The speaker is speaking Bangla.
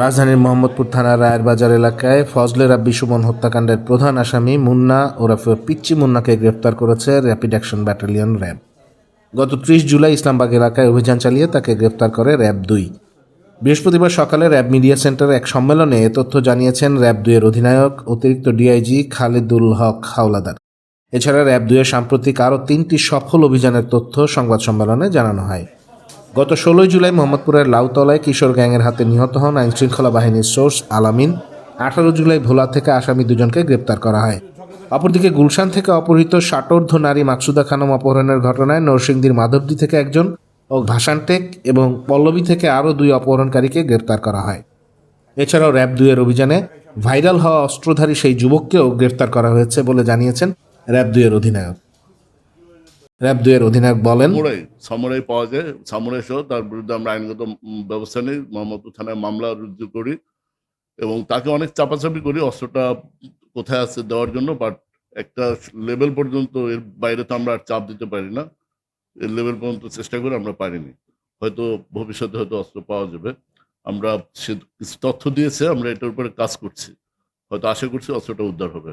রাজধানীর মোহাম্মদপুর থানার রায়ের বাজার এলাকায় ফজলে রাব্বি সুমন হত্যাকাণ্ডের প্রধান আসামি মুন্না ওরফে পিচ্চি মুন্নাকে গ্রেপ্তার করেছে র্যাপিড অ্যাকশন ব্যাটালিয়ন র্যাব। গত ত্রিশ জুলাই ইসলামবাগ এলাকায় অভিযান চালিয়ে তাকে গ্রেপ্তার করে র্যাব দুই। বৃহস্পতিবার সকালে র্যাব মিডিয়া সেন্টারে এক সম্মেলনে এ তথ্য জানিয়েছেন র্যাব দুইয়ের অধিনায়ক অতিরিক্ত ডিআইজি খালিদুল হক হাওলাদার। এছাড়া র্যাব দুইয়ের সাম্প্রতিক আরও তিনটি সফল অভিযানের তথ্য সংবাদ সম্মেলনে জানানো হয়। গত ষোলোই জুলাই মোহাম্মদপুরের লাউতলায় কিশোর গ্যাংয়ের হাতে নিহত হন আইনশৃঙ্খলা বাহিনীর সোর্স আলামিন। আঠারো জুলাই ভোলা থেকে আসামি দুজনকে গ্রেপ্তার করা হয়। অপরদিকে গুলশান থেকে অপহৃত ষাটোর্ধ নারী মাকসুদা খানম অপহরণের ঘটনায় নরসিংদীর মাধবদী থেকে একজন ও ভাসানটেক এবং পল্লবী থেকে আরও দুই অপহরণকারীকে গ্রেপ্তার করা হয়। এছাড়াও র্যাব দুইয়ের অভিযানে ভাইরাল হওয়া অস্ত্রধারী সেই যুবককেও গ্রেপ্তার করা হয়েছে বলে জানিয়েছেন র্যাব দুইয়ের অধিনায়ক। র্যাব দুইয়ের অধিনায়ক বলেন, সামুরাই পাওয়া যায়। সামুরাই সহ তার বিরুদ্ধে আমরা আইনগত ব্যবস্থা নিই। মোহাম্মদপুর থানায় মামলা রুজু করি এবং তাকে অনেক চাপাচাপি করি, অস্ত্রটা কোথায় আছে দেওয়ার জন্য বাট একটা লেভেল পর্যন্ত এর বাইরে তো আমরা আর চাপ দিতে পারি না। এর লেভেল পর্যন্ত চেষ্টা করে আমরা পারিনি। হয়তো ভবিষ্যতে হয়তো অস্ত্র পাওয়া যাবে। আমরা সে তথ্য দিয়েছে, আমরা এটার উপরে কাজ করছি। হয়তো আশা করছি অস্ত্রটা উদ্ধার হবে।